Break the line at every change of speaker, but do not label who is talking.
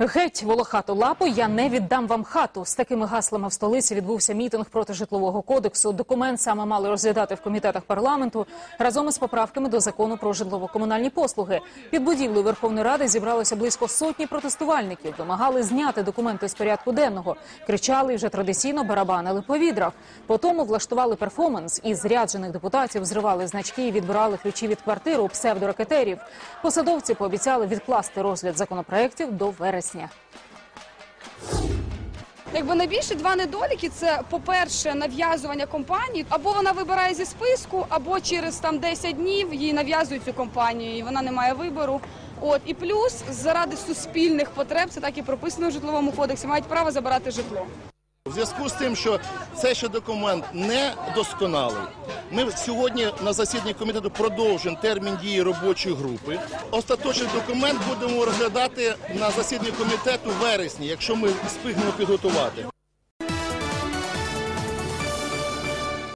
Геть волохату лапу, я не віддам вам хату. З такими гаслами в столиці відбувся мітинг проти житлового кодексу. Документ саме мали розглядати в комітетах парламенту разом із поправками до закону про житлово-комунальні послуги. Під будівлею Верховної Ради зібралося близько сотні протестувальників. Вимагали зняти документи з порядку денного. Кричали і вже традиційно барабанили по відрах. Потім влаштували перформанс і зряджених депутатів зривали значки і відбирали ключі від квартир у псевдоракетерів. Посадовці пообіцяли відкласти розгляд законопроєктів до вересня.
Якби найбільше два недоліки це, по-перше, нав'язування компанії. Або вона вибирає зі списку, або через там 10 днів їй нав'язують цю компанію, і вона не має вибору. От і плюс заради суспільних потреб, це так і прописано в житловому кодексі, мають право забирати житло.
У зв'язку з тим, що цей ще документ не досконалий, ми сьогодні на засіданні комітету продовжуємо термін дії робочої групи. Остаточний документ будемо розглядати на засіданні комітету в вересні, якщо ми встигнемо підготувати.